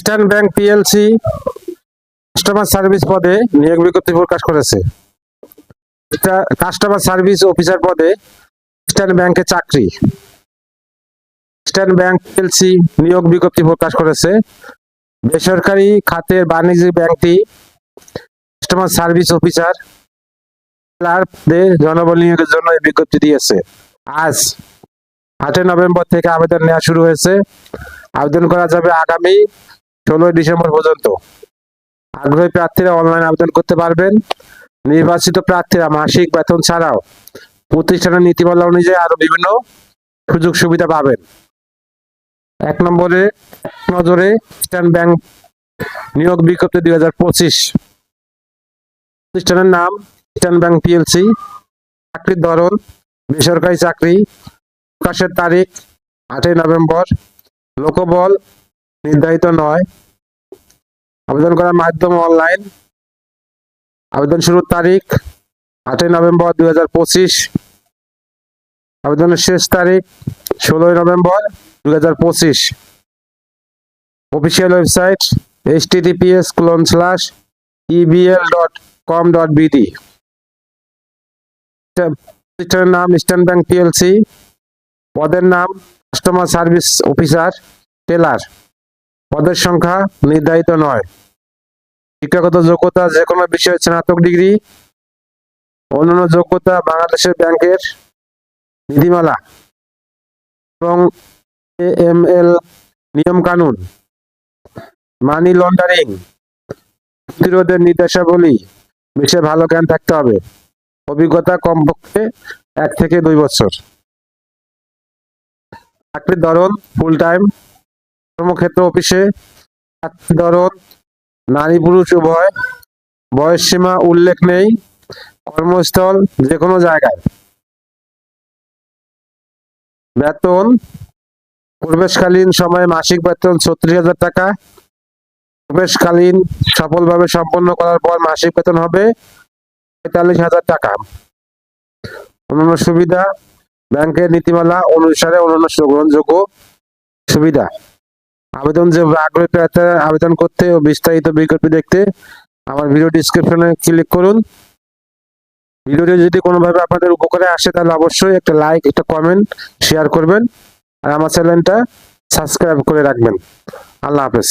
Eastern bank PLC customer service পদে নিয়োগ বিজ্ঞপ্তি প্রকাশ করেছে। কাস্টমার সার্ভিস অফিসার পদে ইস্টার্ন ব্যাংকে চাকরি। ইস্টার্ন ব্যাংক পিএলসি নিয়োগ বিজ্ঞপ্তি প্রকাশ করেছে। বেসরকারি খাতের বাণিজ্যিক ব্যাংকটি কাস্টমার সার্ভিস অফিসার পদে জনবল নিয়োগের জন্য এই বিজ্ঞপ্তি দিয়েছে। আজ আটই নভেম্বর থেকে আবেদন নেওয়া শুরু হয়েছে। আবেদন করা যাবে আগামী ষোলোই ডিসেম্বর পর্যন্ত। আগ্রহী প্রার্থীরা অনলাইন আবেদন করতে পারবেন। নির্বাচিত প্রার্থীরা মাসিক বেতন ছাড়াও প্রতিষ্ঠানের নীতিমালা অনুযায়ী আরও বিভিন্ন সুযোগ সুবিধা পাবেন। এক নম্বরে নজরে ইস্টার্ন ব্যাংক নিয়োগ বিজ্ঞপ্তি দুই হাজার পঁচিশ। প্রতিষ্ঠানের নাম ইস্টার্ন ব্যাংক পিএলসি চাকরির ধরন, বেসরকারি চাকরি, প্রকাশের তারিখ আটই নভেম্বর। লোকবল নির্ধারিত নয়। আবেদন করার মাধ্যম অনলাইন আবেদন শুরুর তারিখ আটই নভেম্বর দুই হাজার পঁচিশ। আবেদনের শেষ তারিখ ষোলোই নভেম্বর দুই হাজার পঁচিশ। Official website https colon slash EBL dot com dot BD প্রতিষ্ঠানের নাম ইস্টার্ন ব্যাংক পিএলসি পদের নাম কাস্টমার সার্ভিস অফিসার টেলার পদের সংখ্যা নির্ধারিত নয়। শিক্ষাগত যোগ্যতা যে কোনো বিষয়ে স্নাতক ডিগ্রি, অন্যান্য যোগ্যতা বাংলাদেশের ব্যাংকের নীতিমালা এবং এম এল নিয়ম কানুন মানি লন্ডারিং, প্রতিরোধের নির্দেশাবলী, বিষয়ে ভালো জ্ঞান থাকতে হবে। অভিজ্ঞতা কমপক্ষে এক থেকে দুই বছর। চাকরির ধরন ফুল টাইম কর্মক্ষেত্র, অফিসে চাকরির ধরন নারী পুরুষ উভয়, বয়স সীমা উল্লেখ নেই, কর্মস্থল যে কোনো জায়গায়। বেতন, প্রবেশকালীন সময়ে মাসিক বেতন ছত্রিশ হাজার টাকা। প্রবেশকালীন সফলভাবে সম্পন্ন করার পর মাসিক বেতন হবে পঁয়তাল্লিশ হাজার টাকা। অন্যান্য সুবিধা, ব্যাংকের নীতিমালা অনুসারে অন্যান্য গ্রহণযোগ্য সুবিধা। আবেদন যে আগ্রহী প্রার্থীরা আবেদন করতে ও বিস্তারিত বিকল্প দেখতে আমার ভিডিও ডিসক্রিপশনে ক্লিক করুন। ভিডিওটি যদি কোনোভাবে আপনাদের উপকারে আসে, তাহলে অবশ্যই একটা লাইক একটা কমেন্ট শেয়ার করবেন। আর আমার চ্যানেলটা সাবস্ক্রাইব করে রাখবেন। আল্লাহ হাফেজ।